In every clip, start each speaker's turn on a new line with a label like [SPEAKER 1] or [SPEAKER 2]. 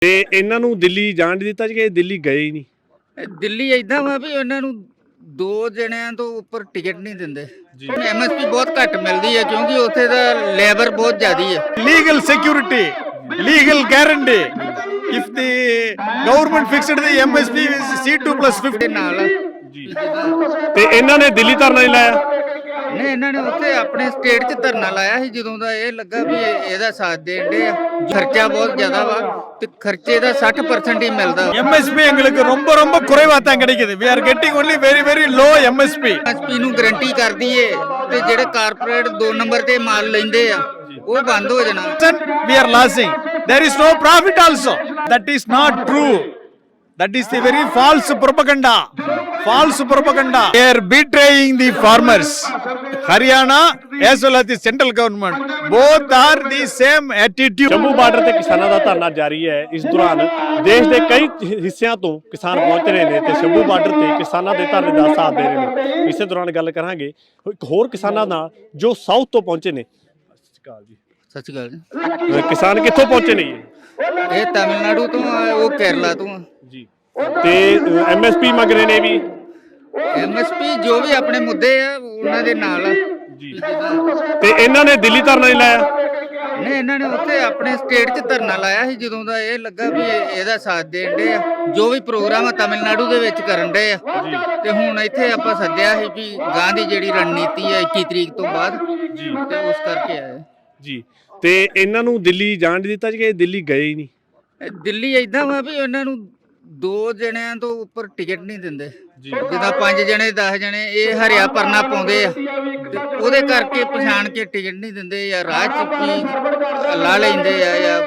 [SPEAKER 1] ਤੇ ਇਹਨਾਂ ਨੂੰ ਦਿੱਲੀ ਜਾਣ ਨਹੀਂ ਦਿੱਤਾ ਜੀ ਕਿ ਇਹ ਦਿੱਲੀ ਗਏ ਹੀ ਨਹੀਂ?
[SPEAKER 2] ਦਿੱਲੀ ਇਦਾਂ ਵਾ ਵੀ ਉਹਨਾਂ ਨੂੰ ਦੋ ਜਣਿਆਂ ਤੋਂ ਉੱਪਰ ਟਿਕਟ ਨਹੀਂ ਦਿੰਦੇ।
[SPEAKER 1] ਜੀ।
[SPEAKER 2] ਐਮਐਸਪੀ ਬਹੁਤ ਘੱਟ ਮਿਲਦੀ ਹੈ ਕਿਉਂਕਿ ਉੱਥੇ ਦਾ ਲੇਬਰ ਬਹੁਤ ਜ਼ਿਆਦੀ ਹੈ।
[SPEAKER 3] Legal security, legal guarantee. If the government fixed the MSP is C2 plus 50,
[SPEAKER 2] ਦੇ ਨਾਲ
[SPEAKER 1] ਜੀ। ਤੇ ਇਹਨਾਂ ਨੇ ਦਿੱਲੀ ਧਰਨਾ ਨਹੀਂ ਲਾਇਆ।
[SPEAKER 2] ਨੇ ਇਹਨਾਂ ਨੇ ਉੱਥੇ ਆਪਣੇ ਸਟੇਟ 'ਚ ਧਰਨਾ ਲਾਇਆ ਸੀ ਜਦੋਂ ਦਾ ਇਹ ਲੱਗਾ ਵੀ ਇਹ- ਇਹਦਾ ਸਾਥ ਦੇਣ ਦੇ ਆ ਖਰਚਾ ਬਹੁਤ ਜ਼ਿਆਦਾ ਵਾ ਤੇ ਖਰਚੇ ਦਾ 60% ਹੀ ਮਿਲਦਾ
[SPEAKER 3] MSP எங்களுக்கு ரொம்ப ரொம்ப குறைவா தான் கிடைக்குது we are getting only very very low MSP
[SPEAKER 2] MSP ਨੂੰ ਗਰੰਟੀ ਕਰਦੀ ਏ ਤੇ ਜਿਹੜੇ ਕਾਰਪੋਰੇਟ 2 ਨੰਬਰ ਤੇ ਮਾਲ ਲੈਂਦੇ ਆ ਉਹ ਬੰਦ ਹੋ ਜਾਣਾ
[SPEAKER 3] we are losing there is no profit also that is not true that is the very false propaganda. False propaganda. They are betraying the farmers. Haryana as well as the central government both are the same attitude.
[SPEAKER 1] Jammu border ਤੇ ਕਿਸਾਨਾਂ ਦਾ ਧਰਨਾ ਜਾਰੀ ਹੈ। ਇਸ ਦੌਰਾਨ ਦੇਸ਼ ਦੇ ਕਈ ਹਿੱਸਿਆਂ ਤੋਂ ਕਿਸਾਨ ਪਹੁੰਚ ਰਹੇ ਨੇ ਤੇ ਸ਼ੰਭੂ ਬਾਰਡਰ ਤੇ ਕਿਸਾਨਾਂ ਦੇ ਧਰਨੇ ਦਾ ਸਾਥ ਦੇ ਰਹੇ ਨੇ। ਇਸੇ ਦੌਰਾਨ ਗੱਲ ਕਰਾਂਗੇ। ਇੱਕ ਹੋਰ ਕਿਸਾਨਾਂ ਨਾਲ ਜੋ ਸਾਊਥ ਤੋਂ ਪਹੁੰਚੇ ਨੇ।
[SPEAKER 2] ਸਤਿ ਸ਼੍ਰੀ ਅਕਾਲ ਜੀ।
[SPEAKER 1] ਕਿਸਾਨ ਕਿੱਥੋਂ ਪਹੁੰਚੇ ਨੇ ਜੀ?
[SPEAKER 2] ਇਹ ਤਾਮਿਲਨਾਡੂ ਤੋਂ ਆ ਉਹ ਕੇਰਲਾ ਤੋਂ ਆ।
[SPEAKER 1] ਜੀ ਤੇ ਐਮਐਸਪੀ ਮੰਗ ਰਹੇ ਨੇ ਵੀ।
[SPEAKER 2] ਐਮਐਸਪੀ ਜੋ ਵੀ ਆਪਣੇ ਮੁੱਦੇ ਆ ਉਹਨਾਂ ਦੇ ਨਾਲ ਆ।
[SPEAKER 1] ਜੀ। ਤੇ ਇਹਨਾਂ ਨੇ ਦਿੱਲੀ ਧਰਨਾ ਨਹੀਂ ਲਾਇਆ?
[SPEAKER 2] ਨੇ ਇਹਨਾਂ ਨੇ ਉੱਥੇ ਆਪਣੇ ਸਟੇਟ 'ਚ ਧਰਨਾ ਲਾਇਆ ਸੀ ਜਦੋਂ ਦਾ ਇਹ ਲੱਗਾ ਵੀ ਇਹ- ਇਹਦਾ ਸਾਥ ਦੇਣ ਦੇ ਆ। ਜੋ ਵੀ ਪ੍ਰੋਗਰਾਮ ਆ ਤਾਮਿਲਨਾਡੂ ਦੇ ਵਿੱਚ ਕਰਨ ਦੇ ਆ। ਤੇ ਹੁਣ ਇੱਥੇ ਆਪਾਂ ਸੱਦਿਆ ਸੀ ਵੀ ਗਾਂ ਦੀ ਜਿਹੜੀ ਰਣਨੀਤੀ ਹੈ 21 ਤਰੀਕ ਤੋਂ ਬਾਅਦ
[SPEAKER 1] ਜੀ।
[SPEAKER 2] ਤੇ ਉਸ ਕਰਕੇ ਆਏ।
[SPEAKER 1] ਜੀ। ਤੇ ਇਹਨਾਂ ਨੂੰ ਦਿੱਲੀ ਜਾਣ ਨਹੀਂ ਦਿੱਤਾ ਜੀ ਕਿ ਇਹ ਦਿੱਲੀ ਗਏ ਹੀ ਨਹੀਂ?
[SPEAKER 2] ਇਹ ਦਿੱਲੀ ਇਦਾਂ ਵਾ ਵੀ ਉਹਨਾਂ ਨੂੰ ਦੋ ਜਣਿਆਂ ਤੋਂ ਉੱਪਰ ਟਿਕਟ ਨਹੀਂ ਦਿੰਦੇ
[SPEAKER 1] ਜੀ
[SPEAKER 2] ਜਿੱਦਾਂ ਪੰਜ ਜਣੇ 10 ਜਣੇ ਇਹ ਹਰਿਆ ਪਰਨਾ ਪਾਉਂਦੇ ਆ ਤੇ ਉਹਦੇ ਕਰਕੇ ਪਛਾਣ ਕੇ ਟਿਕਟ ਨਹੀਂ ਦਿੰਦੇ ਜਾਂ ਰਾਹ ਚ ਵੀ ਲਾ ਲੈਂਦੇ ਆ ਜਾਂ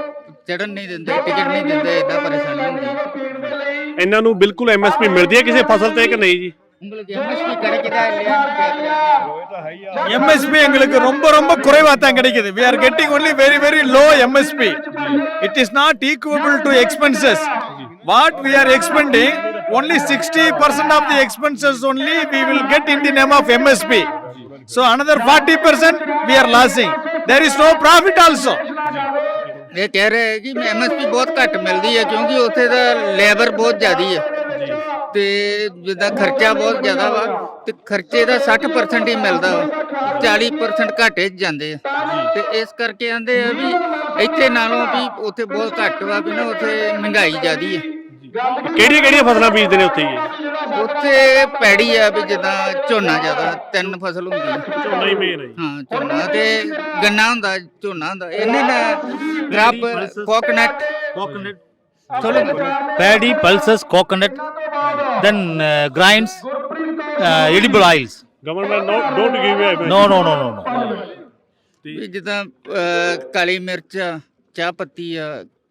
[SPEAKER 2] ਚੜਨ ਨਹੀਂ ਦਿੰਦੇ ਟਿਕਟ ਨਹੀਂ ਦਿੰਦੇ ਇਦਾਂ ਪਰੇਸ਼ਾਨੀ ਹੁੰਦੀ ਹੈ
[SPEAKER 1] ਇਹਨਾਂ ਨੂੰ ਬਿਲਕੁਲ ਐਮਐਸਪੀ ਮਿਲਦੀ ਹੈ ਕਿਸੇ ਫਸਲ ਤੇ ਕਿ ਨਹੀਂ ਜੀ
[SPEAKER 2] உங்களுக்கு எம்எஸ்பி கிடைக்குதா இல்லையான்னு கேட்குறேன்
[SPEAKER 3] MSP எங்களுக்கு ரொம்ப ரொம்ப குறைவா தான் கிடைக்குது we are getting only very very low MSP it is not equal to expenses what we are expending? Only 60% of the expenses only we will get in the name of MSP so another 40% we are losing. There is no profit also.
[SPEAKER 2] ਇਹ ਕਹਿ ਰਹੇ ਹੈ ਕਿ MSP ਬਹੁਤ ਘੱਟ ਮਿਲਦੀ ਹੈ ਕਿਉਂਕਿ ਉੱਥੇ ਦਾ ਲੇਬਰ ਬਹੁਤ ਜ਼ਿਆਦੀ ਹੈ ਤੇ ਜਿੱਦਾਂ ਖਰਚਾ ਬਹੁਤ ਜ਼ਿਆਦਾ ਵਾ ਤੇ ਖਰਚੇ ਦਾ 60% ਹੀ ਮਿਲਦਾ ਵਾ 40% ਘਾਟੇ 'ਚ ਜਾਂਦੇ ਆ ਤੇ ਇਸ ਕਰਕੇ ਆਂਦੇ ਆ ਵੀ ਇੱਥੇ ਨਾਲੋਂ ਵੀ ਉੱਥੇ ਬਹੁਤ ਘੱਟ ਵਾ ਵੀ ਨਾ ਉੱਥੇ ਮਹਿੰਗਾਈ ਜ਼ਿਆਦੀ ਹੈ
[SPEAKER 1] ਕਿਹੜੀਆਂ ਕਿਹੜੀਆਂ ਫਸਲਾਂ ਬੀਜਦੇ ਨੇ ਉੱਥੇ ਜੀ
[SPEAKER 2] ਉੱਥੇ ਪੈੜੀ ਆ ਵੀ ਜਿੱਦਾਂ ਝੋਨਾ ਜ਼ਿਆਦਾ ਤਿੰਨ ਫਸਲ ਹੁੰਦੀ ਹੈ
[SPEAKER 1] ਝੋਨਾ ਹੀ ਮੇਨ ਹੈ ਜੀ
[SPEAKER 2] ਹਾਂ ਝੋਨਾ ਤੇ ਗੰਨਾ ਹੁੰਦਾ ਝੋਨਾ ਹੁੰਦਾ ਇਹਨੇ ਨਾ ਗ੍ਰਾਪ ਕੋਕਨਟ
[SPEAKER 4] coconut,
[SPEAKER 2] சொல்லுங்க
[SPEAKER 4] paddy, pulses, coconut, then uh, grinds, uh, edible oils.
[SPEAKER 1] Government don't give a
[SPEAKER 4] No, no, no, no, no.
[SPEAKER 2] ਵੀ ਜਿੱਦਾਂ ਅਹ, ਕਾਲੀ ਮਿਰਚ ਆ, ਚਾਹ ਪੱਤੀ ਆ ਅਹ,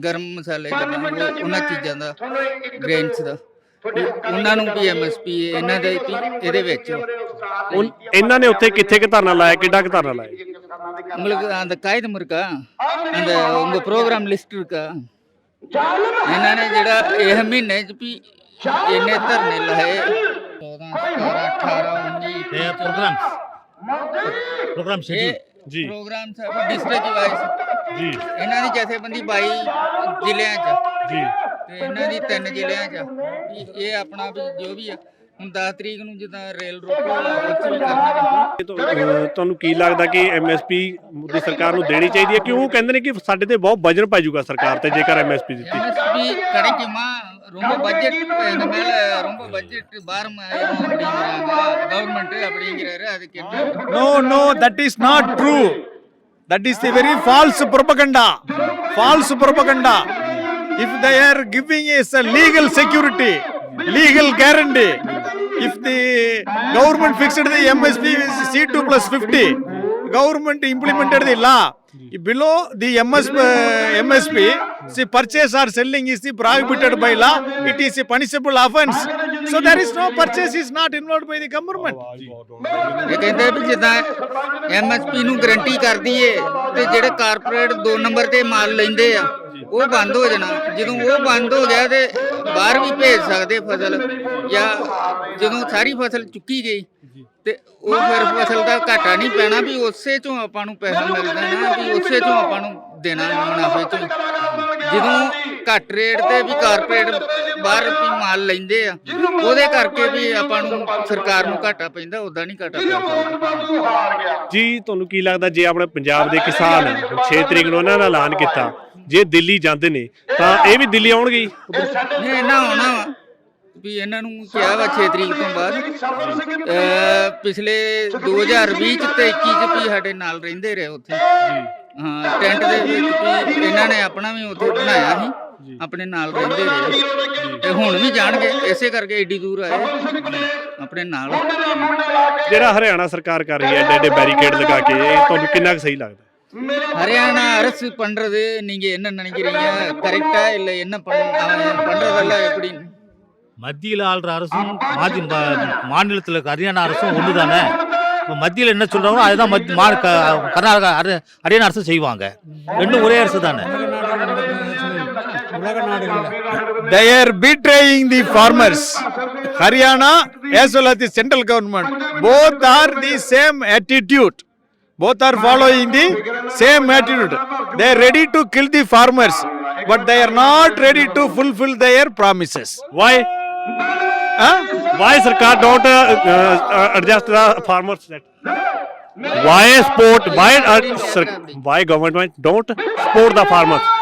[SPEAKER 2] ਗਰਮ ਮਸਾਲੇ ਜਿੱਦਾਂ ਉਹ- ਉਹਨਾਂ ਚੀਜ਼ਾਂ ਦਾ ਗ੍ਰੇਨਸ ਦਾ ਵੀ ਉਹਨਾਂ ਨੂੰ ਵੀ ਐਮਐਸਪੀ ਇਹਨਾਂ ਦੇ ਵੀ ਇਹਦੇ ਵਿੱਚ
[SPEAKER 1] ਉਨ- ਇਹਨਾਂ ਨੇ ਉੱਥੇ ਕਿੱਥੇ ਕਿ ਧਰਨਾ ਲਾਇਆ ਕਿੱਡਾ ਕਿ ਧਰਨਾ ਲਾਇਆ
[SPEAKER 2] உங்களுக்கு அந்த காகிதம் இருக்கா அந்த உங்க ப்ரோக்ராம் லிஸ்ட் இருக்கா ਇਹਨਾਂ ਨੇ ਜਿਹੜਾ ਇਹ ਮਹੀਨੇ ਚ ਵੀ ਇੰਨੇ ਧਰਨੇ ਲਾਏ 14 17 18 19
[SPEAKER 4] They are programs. Program schedule.
[SPEAKER 1] ਜੀ।
[SPEAKER 2] ਪ੍ਰੋਗਰਾਮ ਸਭ ਡਿਸਟ੍ਰਿਕਟ ਵਾਈਜ਼
[SPEAKER 1] ਜੀ।
[SPEAKER 2] ਇਹਨਾਂ ਦੀ ਜਥੇਬੰਦੀ 22 ਜ਼ਿਲ੍ਹਿਆਂ 'ਚ
[SPEAKER 1] ਜੀ।
[SPEAKER 2] ਤੇ ਇਹਨਾਂ ਦੀ ਤਿੰਨ ਜ਼ਿਲ੍ਹਿਆਂ 'ਚ ਇਹ ਆਪਣਾ ਵੀ ਜੋ ਵੀ ਆ ਹੁਣ 10 ਤਰੀਕ ਨੂੰ ਜਿੱਦਾਂ ਰੇਲ ਰੋਕੋ
[SPEAKER 1] ਤੁਹਾਨੂੰ ਕੀ ਲੱਗਦਾ ਕਿ ਐਮਐਸਪੀ ਦੀ ਸਰਕਾਰ ਨੂੰ ਦੇਣੀ ਚਾਹੀਦੀ ਹੈ? ਕਿਉਂ ਕਹਿੰਦੇ ਨੇ ਕਿ ਸਾਡੇ ਤੇ ਬਹੁਤ ਵਜਨ ਪੈ ਜਾਊਗਾ ਸਰਕਾਰ ਤੇ ਜੇਕਰ ਐਮਐਸਪੀ ਦਿੱਤੀ
[SPEAKER 2] ਐਮਐਸਪੀ ਕੜੇ ਕਿਮਾ ரொம்ப பட்ஜெட் இது மேல ரொம்ப பட்ஜெட் பாரம் கவர்மெண்ட் அப்படிங்கிறாரு அதுக்கு
[SPEAKER 3] no no that is not true that is the very false propaganda false propaganda if they are giving is a legal security legal guarantee if the government fixed the MSP C two plus fifty government implemented the below the MS MSP See, purchase or selling is the prohibited by law. It is a punishable offence. So there is no purchase is not involved by the government.
[SPEAKER 2] ਇਹ ਕਹਿੰਦੇ ਵੀ ਜਿੱਦਾਂ MSP ਨੂੰ guarantee ਕਰਦੀ ਏ ਤੇ ਜਿਹੜੇ corporate 2 number ਤੇ ਮਾਲ ਲੈਂਦੇ ਆ ਉਹ ਬੰਦ ਹੋ ਜਾਣਾ ਜਦੋਂ ਉਹ ਬੰਦ ਹੋ ਗਿਆ ਤੇ ਬਾਹਰ ਵੀ ਭੇਜ ਸਕਦੇ ਫਸਲ ਜਾਂ ਜਦੋਂ ਸਾਰੀ ਫਸਲ ਚੁੱਕੀ ਗਈ ਤੇ ਉਹ ਫਿਰ ਫਸਲ ਦਾ ਘਾਟਾ ਨਹੀਂ ਪੈਣਾ ਵੀ ਉਸੇ ਚੋਂ ਆਪਾਂ ਨੂੰ ਪੈਸਾ ਮਿਲ ਜਾਣਾ ਵੀ ਉਸੇ ਚੋਂ ਆਪਾਂ ਨੂੰ ਦੇਣਾ ਮੁਨਾਫੇ ਚੋਂ ਜਦੋਂ ਘੱਟ ਰੇਟ ਤੇ ਵੀ ਕਾਰਪੋਰੇਟ ਬਾਹਰ ਵੀ ਮਾਲ ਲੈਂਦੇ ਆ ਉਹਦੇ ਕਰਕੇ ਵੀ ਆਪਾਂ ਨੂੰ ਸਰਕਾਰ ਨੂੰ ਘਾਟਾ ਪੈਂਦਾ ਉਦਾਂ ਨਹੀਂ ਘਾਟਾ ਪੈਂਦਾ
[SPEAKER 1] ਜੀ ਤੁਹਾਨੂੰ ਕੀ ਲੱਗਦਾ ਜੇ ਆਪਣੇ ਪੰਜਾਬ ਦੇ ਕਿਸਾਨ 6 ਤਰੀਕ ਨੂੰ ਉਹਨਾਂ ਨੇ ਐਲਾਨ ਕੀਤਾ ਜੇ ਦਿੱਲੀ ਜਾਂਦੇ ਨੇ ਤਾਂ ਇਹ ਵੀ ਦਿੱਲੀ ਆਉਣਗੇ?
[SPEAKER 2] ਨਹੀਂ ਇਹਨਾਂ ਹੋਣਾ ਵਾ। ਇਹਨਾਂ ਨੂੰ ਕਿਹਾ ਵਾ 6 ਤਰੀਕ ਤੋਂ ਬਾਅਦ। ਪਿਛਲੇ 2020 ਚ ਤੇ 21 ਚ ਵੀ ਸਾਡੇ ਨਾਲ ਰਹਿੰਦੇ ਰਹੇ ਉੱਥੇ। ਹਾਂ ਟੈਂਟ ਦੇ ਵਿੱਚ ਵੀ ਇਹਨਾਂ ਨੇ ਆਪਣਾ ਵੀ ਉੱਥੇ ਬਣਾਇਆ ਸੀ ਆਪਣੇ ਨਾਲ ਰਹਿੰਦੇ ਰਹੇ ਤੇ ਹੁਣ ਵੀ ਜਾਣਗੇ ਇਸੇ ਕਰਕੇ ਏਡੀ ਦੂਰ ਆਏ ਆਪਣੇ ਨਾਲ
[SPEAKER 1] ਜਿਹੜਾ ਹਰਿਆਣਾ ਸਰਕਾਰ ਕਰ ਰਹੀ ਹੈ ਐਡੇ ਐਡੇ ਬੈਰੀਕੇਡ ਲਗਾ ਕੇ ਇਹ ਤੁਹਾਨੂੰ ਕਿੰਨਾ ਕੁ ਸਹੀ ਲੱਗਦਾ
[SPEAKER 2] ஹரியானா அரசு பண்றது நீங்க என்ன நினைக்கிறீங்க கரெக்டா இல்ல என்ன பண்ண அவன் பண்றதெல்லாம் எப்படி
[SPEAKER 4] மத்தியில் ஆள்ற அரசும் மாதி ம- மாநிலத்தில் இருக்க ஹரியானா அரசும் ஒன்று தானே இப்போ மத்தியில் என்ன சொல்கிறாங்களோ அதுதான் மத் மா க- கர்நாடகா ஹரி ஹரியானா அரசு செய்வாங்க ரெண்டும் ஒரே அரசு தானே
[SPEAKER 3] They are betraying the farmers. Haryana as well as the central government. Both are the same attitude. Both are following the same attitude. They are ready to kill the farmers, but they are not ready to fulfill their promises.
[SPEAKER 1] Why
[SPEAKER 3] Huh?
[SPEAKER 1] Why ਸਰਕਾਰ don't adjust the farmers that why support why why government don't support the farmers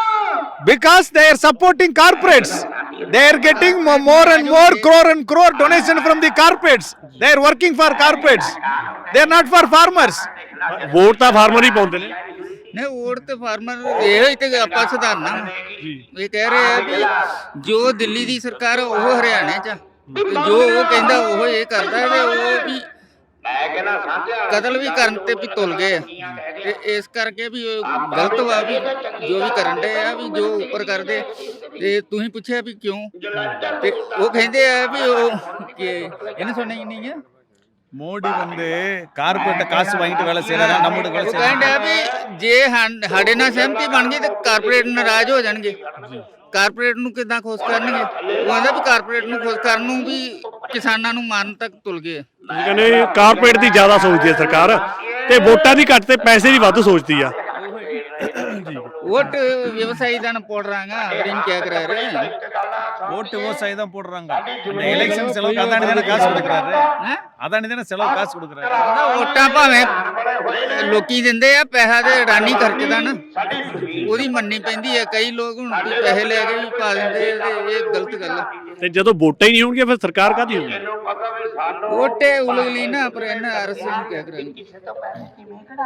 [SPEAKER 3] Because they are supporting corporates. They are getting mo- more and more crore and crore donation from the corporates. They are working for corporates. They are not for farmers.
[SPEAKER 1] Vote ਤਾਂ farmer ਹੀ ਪਾਉਂਦੇ ਨੇ
[SPEAKER 2] ਨਹੀਂ vote ਤੇ farmer ਇਹ ਹੀ ਤੇ ਆਪਾਂ ਸੁਧਾਰਨਾ ਵਾ। ਇਹ ਕਹਿ ਰਹੇ ਆ ਵੀ ਜੋ ਦਿੱਲੀ ਦੀ ਸਰਕਾਰ ਉਹ ਹਰਿਆਣੇ ਚ ਜੋ ਉਹ ਕਹਿੰਦਾ ਉਹ ਇਹ ਕਰਦਾ ਤੇ ਉਹ ਵੀ ਕਤਲ ਵੀ ਕਰਨ ਤੇ ਵੀ ਤੁਲ ਗਏ ਆ। ਤੇ ਇਸ ਕਰਕੇ ਵੀ ਉਹ ਗਲਤ ਵਾ ਵੀ ਜੋ ਵੀ ਕਰਨ ਦੇ ਆ ਵੀ ਜੋ ਉੱਪਰ ਕਰਦੇ ਤੇ ਤੁਸੀਂ ਪੁੱਛਿਆ ਵੀ ਕਿਉਂ ਤੇ ਉਹ ਕਹਿੰਦੇ ਆ ਵੀ ਉਹ ਕਿ ਇਹਨੇ ਸੁਣਿਆ ਹੀ ਨਹੀਂ ਆ
[SPEAKER 3] மோடி வந்து கார்பரேட்ட காசு வாங்கிட்டு வேலை செய்யறாரா நம்மளுக்கு வேலை
[SPEAKER 2] ਉਹ
[SPEAKER 3] செய்யறாங்க
[SPEAKER 2] ਕਹਿੰਦਾ ਵੀ ਜੇ ਹਨ- ਸਾਡੇ ਨਾਲ ਸਹਿਮਤੀ ਬਣ ਗਈ ਤੇ ਕਾਰਪੋਰੇਟ ਨਾਰਾਜ਼ ਹੋ ਜਾਣਗੇ ਕਾਰਪੋਰੇਟ ਨੂੰ ਕਿਦਾਂ ਖੁਸ਼ ਕਰਨਗੇ? ਉਹ ਕਹਿੰਦਾ ਵੀ ਕਾਰਪੋਰੇਟ ਨੂੰ ਖੁਸ਼ ਕਰਨ ਨੂੰ ਵੀ ਕਿਸਾਨਾਂ ਨੂੰ ਮਾਰਨ ਤੱਕ ਤੁਲ ਗਏ।
[SPEAKER 1] ਤੁਸੀਂ ਕਹਿੰਦੇ ਕਾਰਪੋਰੇਟ ਦੀ ਜ਼ਿਆਦਾ ਸੋਚਦੀ ਹੈ ਸਰਕਾਰ ਤੇ ਵੋਟਾਂ ਦੀ ਘੱਟ ਤੇ ਪੈਸੇ ਦੀ ਵੱਧ ਸੋਚਦੀ ਆ।
[SPEAKER 2] ஓட்டு விவசாயி தானே போடுறாங்க அப்படின்னு கேக்குறாரு
[SPEAKER 3] ஓட்டு விவசாயி தான் போடுறாங்க இந்த எலெக்ஷன் செலவுக்கு அதானி தானே காசு கொடுக்குறாரு
[SPEAKER 2] ਹੈਂ?
[SPEAKER 3] அதானி தானே செலவு காசு கொடுக்குறாரு
[SPEAKER 2] ਕਹਿੰਦਾ ਵੋਟਾਂ ਭਾਵੇਂ ਲੋਕੀ ਦਿੰਦੇ ਆ ਪੈਸਾ ਤੇ ਅਡਾਨੀ ਖਰਚਦਾ ਨਾ ਉਹਦੀ ਮੰਨਣੀ ਪੈਂਦੀ ਹੈ ਕਈ ਲੋਕ ਹੁਣ ਵੀ ਪੈਸੇ ਲੈ ਕੇ ਵੀ ਪਾ ਦਿੰਦੇ ਆ ਤੇ ਇਹ ਗਲਤ ਗੱਲ ਆ
[SPEAKER 1] ਤੇ ਜਦੋਂ ਵੋਟਾਂ ਹੀ ਨਹੀਂ ਹੋਣਗੀਆਂ ਫਿਰ ਸਰਕਾਰ ਕਾਦੀ ਹੋਊਗੀ
[SPEAKER 2] ஓட்டே உலகிலின்னா அப்புறம் என்ன அரசுன்னு கேக்குறாங்க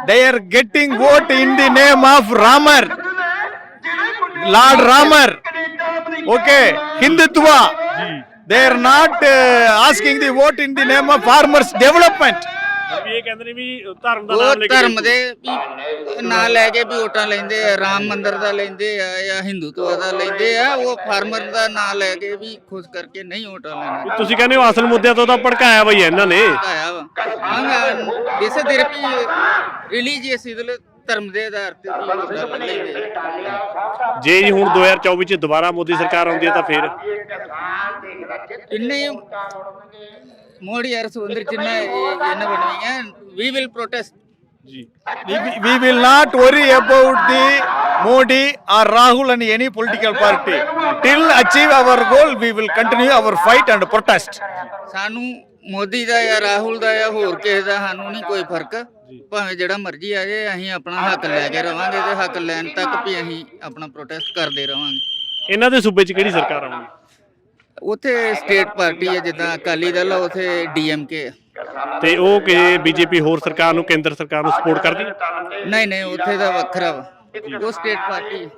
[SPEAKER 3] they are getting vote in the name of Ramar Lord Ramar. Okay Hindutva. They are not uh, asking the vote in the name of farmers development.
[SPEAKER 1] ਇਹ ਕਹਿੰਦੇ ਨੇ ਵੀ ਧਰਮ ਦਾ
[SPEAKER 2] ਉਹ
[SPEAKER 1] ਨਾਮ ਲੈ ਕੇ
[SPEAKER 2] ਧਰਮ ਦੇ ਵੀ ਨਾਂ ਲੈ ਕੇ ਵੀ ਵੋਟਾਂ ਲੈਂਦੇ ਆ ਰਾਮ ਮੰਦਿਰ ਦਾ ਲੈਂਦੇ ਆ ਜਾਂ ਹਿੰਦੂਤਵ ਦਾ ਲੈਂਦੇ ਆ ਉਹ ਫਾਰਮਰ ਦਾ ਨਾਂ ਲੈ ਕੇ ਵੀ ਖੁਸ਼ ਕਰਕੇ ਨਹੀਂ ਵੋਟਾਂ ਲੈਣਾ।
[SPEAKER 1] ਤੁਸੀਂ ਕਹਿੰਦੇ ਹੋ ਅਸਲ ਮੁੱਦਿਆਂ ਤੋਂ ਤਾਂ ਭੜਕਾਇਆ ਬਈ ਇਹਨਾਂ ਨੇ।
[SPEAKER 2] ਆਇਆ ਵਾ। ਹਾਂ ਜਿਸੇ ਤੇਰੇ ਵੀ ਰਿਲੀਜੀਅਸ ਇਦਲ ਧਰਮ ਦੇ ਆਧਾਰ ਤੇ ਵੀ ਵੋਟਾਂ ਲੈ ਲੈਂਦੇ ਆ।
[SPEAKER 1] ਜੇ ਜੀ ਹੁਣ 2024 ਚ ਦੁਬਾਰਾ ਮੋਦੀ ਸਰਕਾਰ ਆਉਂਦੀ ਹੈ ਤਾਂ ਫਿਰ
[SPEAKER 2] இன்னையும் மோடி அரசு வந்துருச்சுன்னா எ- என்ன பண்ணுவீங்க வி வில் ப்ரொடெஸ்ட்
[SPEAKER 1] ਜੀ
[SPEAKER 3] we, will- we will not worry about the Modi or Rahul and any political party till achieve our goal we will continue our fight and protest
[SPEAKER 2] ਸਾਨੂੰ ਮੋਦੀ ਦਾ ਜਾਂ ਰਾਹੁਲ ਦਾ ਜਾਂ ਹੋਰ ਕਿਸੇ ਦਾ ਸਾਨੂੰ ਨਹੀਂ ਕੋਈ ਫ਼ਰਕ। ਭਾਵੇਂ ਜਿਹੜਾ ਮਰਜ਼ੀ ਆ ਜਾਏ ਅਸੀਂ ਆਪਣਾ ਹੱਕ ਲੈ ਕੇ ਰਵਾਂਗੇ ਤੇ ਹੱਕ ਲੈਣ ਤੱਕ ਵੀ ਅਸੀਂ ਆਪਣਾ ਪ੍ਰੋਟੈਸਟ ਕਰਦੇ ਰਵਾਂਗੇ।
[SPEAKER 1] ਇਹਨਾਂ ਦੇ ਸੂਬੇ 'ਚ ਕਿਹੜੀ ਸਰਕਾਰ ਆਉਣੀ
[SPEAKER 2] ਉੱਥੇ ਸਟੇਟ ਪਾਰਟੀ ਹੈ ਜਿੱਦਾਂ ਅਕਾਲੀ ਦਲ ਆ ਉੱਥੇ ਡੀਐਮਕੇ
[SPEAKER 1] ਤੇ ਉਹ ਕਿ ਬੀਜੇਪੀ ਹੋਰ ਸਰਕਾਰ ਨੂੰ ਕੇਂਦਰ ਸਰਕਾਰ ਨੂੰ ਸਪੋਰਟ ਕਰਦੀ? ਹੈ
[SPEAKER 2] ਨਹੀਂ ਨਹੀਂ ਉੱਥੇ ਦਾ ਵੱਖਰਾ ਵਾ। ਉਹ ਸਟੇਟ ਪਾਰਟੀ।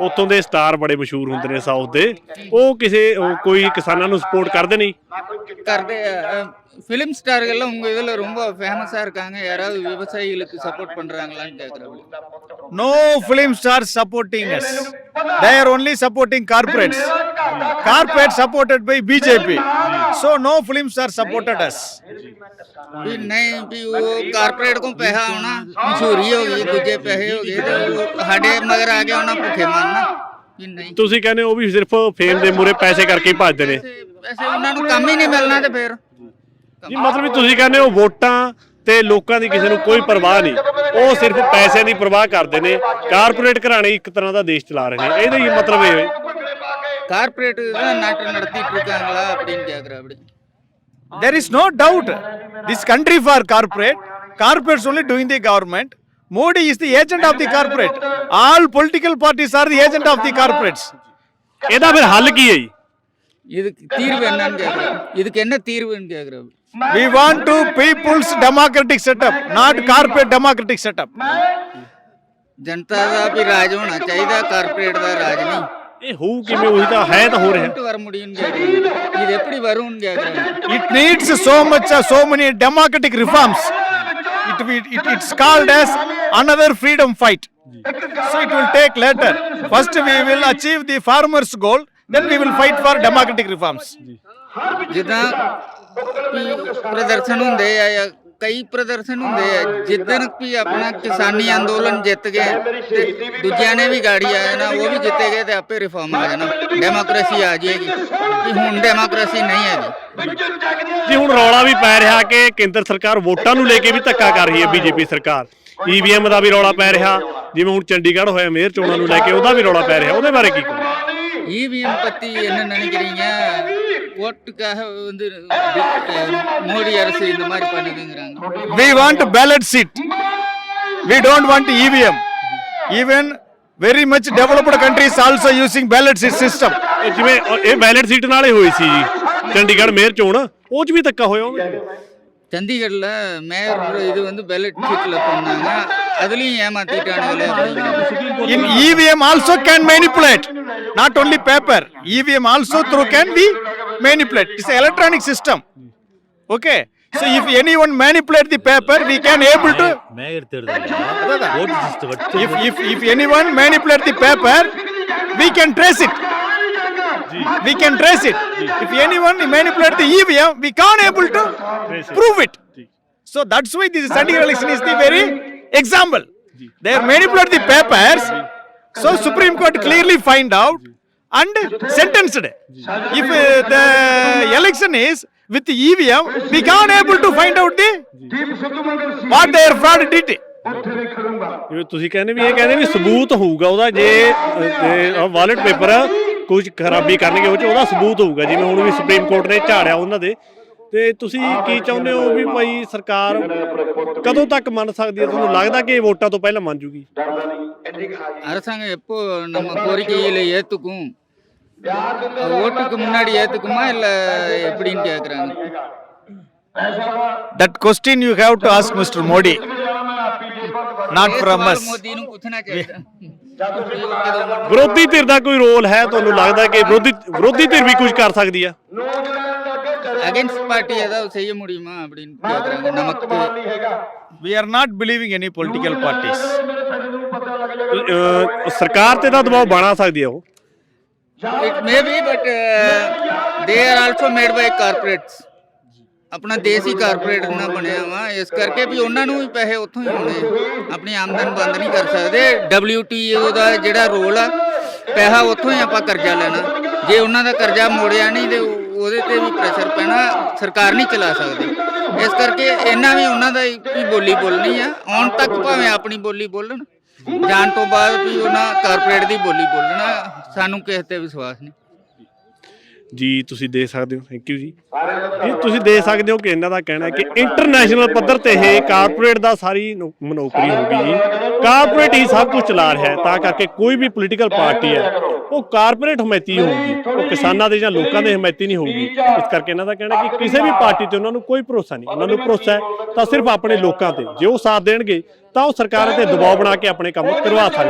[SPEAKER 1] ਉੱਥੋਂ ਦੇ ਸਟਾਰ ਬੜੇ ਮਸ਼ਹੂਰ ਹੁੰਦੇ ਨੇ ਸਾਊਥ ਦੇ। ਉਹ ਕਿਸੇ ਉਹ ਕੋਈ ਕਿਸਾਨਾਂ ਨੂੰ ਸਪੋਰਟ ਕਰਦੇ ਨਹੀਂ?
[SPEAKER 2] ਕਰਦੇ ஃபிலிம் ஸ்டார்கள் உங்க இதுல ரொம்ப ஃபேமஸா இருக்காங்க யாராவது விவசாயிகளுக்கு சப்போர்ட் பண்றாங்களான்னு கேக்குறாங்க
[SPEAKER 3] No film stars supporting us. They are only supporting corporates. Corporates supported by BJP. So no film stars supported us.
[SPEAKER 2] ਵੀ ਨਹੀਂ ਵੀ ਉਹ ਕਾਰਪੋਰੇਟ ਕੋ ਪੈਸਾ ਆਉਣਾ ਮਸ਼ਹੂਰੀ ਹੋ ਗਈ ਦੂਜੇ ਪੈਸੇ ਹੋ ਗਏ ਤੇ ਉਹ ਸਾਡੇ ਮਗਰ ਆ ਕੇ ਉਹਨਾਂ ਭੁੱਖੇ ਮਰਨਾ ਵੀ ਨਹੀਂ
[SPEAKER 1] ਤੁਸੀਂ ਕਹਿੰਦੇ ਉਹ ਵੀ ਸਿਰਫ ਫੇਮ ਦੇ ਮੂਰੇ ਪੈਸੇ ਕਰਕੇ ਹੀ ਭੱਜਦੇ ਨੇ
[SPEAKER 2] ਪੈਸੇ ਪੈਸੇ ਉਹਨਾਂ ਨੂੰ ਕੰਮ ਹੀ ਨਹੀਂ ਮਿਲਣਾ ਤੇ ਫਿਰ
[SPEAKER 1] ਜੀ ਮਤਲਬ ਵੀ ਤੁਸੀਂ ਕਹਿੰਦੇ ਹੋ ਵੋਟਾਂ ਤੇ ਲੋਕਾਂ ਦੀ ਕਿਸੇ ਨੂੰ ਕੋਈ ਪਰਵਾਹ ਨਹੀਂ ਉਹ ਸਿਰਫ ਪੈਸਿਆਂ ਦੀ ਪਰਵਾਹ ਕਰਦੇ ਨੇ ਕਾਰਪੋਰੇਟ ਘਰਾਣੇ ਇੱਕ ਤਰ੍ਹਾਂ ਦਾ ਦੇਸ਼ ਚਲਾ ਰਹੇ ਨੇ ਇਹਦਾ ਹੀ ਮਤਲਬ ਇਹ ਹੈ
[SPEAKER 2] கார்ப்பரேட் தான் நாட்டை நடத்திட்டு இருக்காங்களா அப்படின்னு கேக்குறா அப்படி
[SPEAKER 3] There is no doubt. This country for corporate, corporates only doing the government. Modi is the agent of the corporate. All political parties are the agent of the corporates.
[SPEAKER 1] ਇਹਦਾ ਫਿਰ ਹੱਲ ਕੀ ਹੈ ਜੀ
[SPEAKER 2] இதுக்கு தீர்வு என்னன்னு கேக்குறா இதுக்கு என்ன தீர்வுன்னு கேக்குறா அப்படி.
[SPEAKER 3] We want to people's democratic setup, not corporate democratic setup.
[SPEAKER 2] ਜਨਤਾ ਦਾ ਵੀ ਰਾਜ ਹੋਣਾ ਚਾਹੀਦਾ ਕਾਰਪੋਰੇਟ ਦਾ ਰਾਜ ਨਹੀਂ
[SPEAKER 1] ਇਹ ਹੋਊ ਕਿਵੇਂ ਉਹੀ ਤਾਂ ਹੈ ਤਾਂ ਹੋ ਰਿਹਾ
[SPEAKER 2] கொண்டு வர முடியும்னு கேக்குறாங்க இது எப்படி வரும்னு கேக்குறாங்க
[SPEAKER 3] It needs so much, uh, so many democratic reforms. It, will- it, it's called as another freedom fight. So it will take later. First we will achieve the farmers' goal, then we will fight for democratic reforms.
[SPEAKER 2] ਜਿੱਦਾਂ ਵੀ ਪ੍ਰਦਰਸ਼ਨ ਹੁੰਦੇ ਆ ਜਾਂ ਕਈ ਪ੍ਰਦਰਸ਼ਨ ਹੁੰਦੇ ਆ। ਜਿੱਦਣ ਵੀ ਆਪਣਾ ਕਿਸਾਨੀ ਅੰਦੋਲਨ ਜਿੱਤ ਗਏ ਤੇ ਦੂਜਿਆਂ ਨੇ ਵੀ ਗਾੜੀ ਆਇਆ ਨਾ ਉਹ ਵੀ ਜਿੱਤੇ ਗਏ ਤੇ ਆਪੇ ਰਿਫਾਰਮ ਆ ਜਾਣਾ। ਡੈਮੋਕ੍ਰੇਸੀ ਆ ਜਾਏਗੀ। ਕਿ ਹੁਣ ਡੈਮੋਕ੍ਰੇਸੀ ਨਹੀਂ ਹੈ
[SPEAKER 1] ਜੀ। ਹੁਣ ਰੌਲਾ ਵੀ ਪੈ ਰਿਹਾ ਕਿ ਕੇਂਦਰ ਸਰਕਾਰ ਵੋਟਾਂ ਨੂੰ ਲੈ ਕੇ ਵੀ ਧੱਕਾ ਕਰ ਰਹੀ ਹੈ ਬੀਜੇਪੀ ਸਰਕਾਰ। ਈਵੀਐਮ ਦਾ ਵੀ ਰੌਲਾ ਪੈ ਰਿਹਾ। ਜਿਵੇਂ ਹੁਣ ਚੰਡੀਗੜ੍ਹ ਹੋਇਆ ਮੇਅਰ ਚੋਣਾਂ ਨੂੰ ਲੈ ਕੇ ਉਹਦਾ ਵੀ ਰੌਲਾ ਪੈ ਰਿਹਾ। ਉਹਦੇ ਬਾਰੇ ਕੀ ਕਹੋ
[SPEAKER 2] ਈਵੀਐਮ ਪੱਤੀ ਇਹਨਾਂ ਨੇ ਕਰੀਆਂ ஓட்டுக்காக வந்து அஹ், மோடி அரசு இந்த மாதிரி பண்ணுதுங்கிறாங்க
[SPEAKER 3] We want ballot seat. We don't want EVM. Even very much developed countries also using ballot seat system.
[SPEAKER 1] ਇਹ ਜਿਵੇਂ ਇਹ ਬੈਲਟ ਸੀਟ ਨਾਲ ਹੀ ਹੋਈ ਸੀ ਜੀ ਚੰਡੀਗੜ੍ਹ ਮੇਅਰ ਚੋਣ ਉਹ 'ਚ ਵੀ ਧੱਕਾ ਹੋਇਆ ਉਹਦੇ 'ਚ।
[SPEAKER 2] சண்டிகர்ல மேயர் இது வந்து பேலட் சீட்ல பண்ணாங்க அதுலயும் ஏமாத்திட்டானுங்களே அப்படிங்கிறாங்க
[SPEAKER 3] In EVM also can manipulate, not only paper. EVM also through can be manipulate. It's an electronic system. Okay. So if anyone manipulate the paper, we can able to.
[SPEAKER 4] Mayor தேர்தல் ஓட்டு system வச்சு
[SPEAKER 3] If if if anyone manipulate the paper, we can trace it. We can trace it. If anyone manipulate the EVM, we can't able to prove it. So that's why this Chandigarh election is the very example. They are manipulate the papers. So Supreme Court clearly find out and sentenced. If uh, the election is with the EVM, we can't able to find out the what their fraud did.
[SPEAKER 1] ਜਿਵੇਂ ਤੁਸੀਂ ਕਹਿੰਦੇ ਵੀ ਇਹ ਕਹਿੰਦੇ ਵੀ ਸਬੂਤ ਹੋਊਗਾ ਉਹਦਾ ਜੇ wallet paper ਕੁਝ ਖਰਾਬੀ ਕਰਨਗੇ ਉਹ ਚ ਉਹਦਾ ਸਬੂਤ ਹੋਊਗਾ ਜਿਵੇਂ ਹੁਣ ਵੀ ਸੁਪਰੀਮ ਕੋਰਟ ਨੇ ਝਾੜਿਆ ਉਹਨਾਂ ਦੇ ਤੇ ਤੁਸੀਂ ਕੀ ਚਾਹੁੰਦੇ ਹੋ ਵੀ ਭਾਈ ਸਰਕਾਰ ਕਦੋਂ ਤੱਕ ਮੰਨ ਸਕਦੀ ਹੈ ਤੁਹਾਨੂੰ ਲੱਗਦਾ ਕਿ ਇਹ ਵੋਟਾਂ ਤੋਂ ਪਹਿਲਾਂ ਮੰਨ ਜੂਗੀ
[SPEAKER 2] அரசாங்கம் எப்போ நம்ம கோரிக்கையில ஏத்துக்கும் ஓட்டுக்கு முன்னாடி ஏத்துக்குமா இல்ல எப்படின்னு கேக்குறாங்க
[SPEAKER 3] That question you have to ask Mr. Modi, not from
[SPEAKER 2] Kejriwal
[SPEAKER 3] us.
[SPEAKER 2] Modi ਨੂੰ ਪੁੱਛਣਾ ਚਾਹੀਦਾ ਵੀ ਉਹ ਕਦੋਂ ਮੰਨੂ।
[SPEAKER 1] ਵਿਰੋਧੀ ਧਿਰ ਦਾ ਕੋਈ ਰੋਲ ਹੈ ਤੁਹਾਨੂੰ ਲੱਗਦਾ ਕਿ ਵਿਰੋਧੀ ਵਿਰੋਧੀ ਧਿਰ ਵੀ ਕੁਝ ਕਰ ਸਕਦੀ ਆ
[SPEAKER 2] அகைன்ஸ்ட் பார்ட்டி ஏதாவது செய்ய முடியுமா அப்படின்னு கேக்குறாங்க நமக்கு
[SPEAKER 3] We are not believing any political parties.
[SPEAKER 1] ਅਹ ਸਰਕਾਰ ਤੇ ਤਾਂ ਦਬਾਅ ਬਣਾ ਸਕਦੀ ਆ ਉਹ
[SPEAKER 2] it may be but they are also made by corporates ਆਪਣਾ ਦੇਸ਼ ਹੀ ਕਾਰਪੋਰੇਟ ਨਾ ਬਣਿਆ ਵਾ ਇਸ ਕਰਕੇ ਵੀ ਉਹਨਾਂ ਨੂੰ ਵੀ ਪੈਸੇ ਉੱਥੋਂ ਹੀ ਆਉਣੇ ਆਪਣੀ ਆਮਦਨ ਬੰਦ ਨਹੀਂ ਕਰ ਸਕਦੇ WTO ਦਾ ਜਿਹੜਾ ਰੋਲ ਆ ਪੈਸਾ ਉੱਥੋਂ ਹੀ ਆਪਾਂ ਕਰਜ਼ਾ ਲੈਣਾ ਜੇ ਉਹਨਾਂ ਦਾ ਕਰਜ਼ਾ ਮੋੜਿਆ ਨਹੀਂ ਤੇ ਉਹ- ਉਹਦੇ ਤੇ ਵੀ ਪ੍ਰੈਸ਼ਰ ਪੈਣਾ, ਸਰਕਾਰ ਨਹੀਂ ਚਲਾ ਸਕਦੀ। ਇਸ ਕਰਕੇ ਇਹਨਾਂ ਵੀ ਉਹਨਾਂ ਦਾ ਹੀ ਬੋਲੀ ਬੋਲਣੀ ਆ। ਆਉਣ ਤੱਕ ਭਾਵੇਂ ਆਪਣੀ ਬੋਲੀ ਬੋਲਣ, ਜਾਣ ਤੋਂ ਬਾਅਦ ਵੀ ਉਹਨਾਂ ਕਾਰਪੋਰੇਟ ਦੀ ਬੋਲੀ ਬੋਲਣਾ, ਸਾਨੂੰ ਕਿਸੇ ਤੇ ਵਿਸ਼ਵਾਸ ਨਹੀਂ।
[SPEAKER 1] ਜੀ, ਤੁਸੀਂ ਦੇ ਸਕਦੇ ਹੋ। ਥੈਂਕ ਯੂ ਜੀ। ਜੀ, ਤੁਸੀਂ ਦੇ ਸਕਦੇ ਹੋ ਕਿ ਇਹਨਾਂ ਦਾ ਕਹਿਣਾ ਹੈ ਕਿ ਇੰਟਰਨੈਸ਼ਨਲ ਪੱਧਰ ਤੇ ਇਹ ਕਾਰਪੋਰੇਟ ਦਾ ਸਾਰੀ ਨੌ- ਨੌਕਰੀ ਹੋਗੀ ਜੀ। ਕਾਰਪੋਰੇਟ ਹੀ ਸਭ ਕੁਝ ਚਲਾ ਰਿਹਾ ਹੈ, ਤਾਂ ਕਰਕੇ ਕੋਈ ਵੀ ਪੋਲੀਟੀਕਲ ਪਾਰਟੀ ਹੈ ਉਹ ਕਾਰਪੋਰੇਟ ਹਮਾਇਤੀ ਹੋਊਗੀ। ਉਹ ਕਿਸਾਨਾਂ ਦੇ ਜਾਂ ਲੋਕਾਂ ਦੇ ਹਮਾਇਤੀ ਨਹੀਂ ਹੋਊਗੀ। ਇਸ ਕਰਕੇ ਇਹਨਾਂ ਦਾ ਕਹਿਣਾ ਕਿ ਕਿਸੇ ਵੀ ਪਾਰਟੀ ਤੇ ਉਹਨਾਂ ਨੂੰ ਕੋਈ ਭਰੋਸਾ ਨਹੀਂ। ਉਹਨਾਂ ਨੂੰ ਭਰੋਸਾ ਹੈ ਤਾਂ ਸਿਰਫ ਆਪਣੇ ਲੋਕਾਂ ਤੇ। ਜੇ ਉਹ ਸਾਥ ਦੇਣਗੇ ਤਾਂ ਉਹ ਸਰਕਾਰਾਂ ਤੇ ਦਬਾਅ ਬਣਾ ਕੇ ਆਪਣੇ ਕੰਮ ਕਰਵਾ ਸਕਦੇ।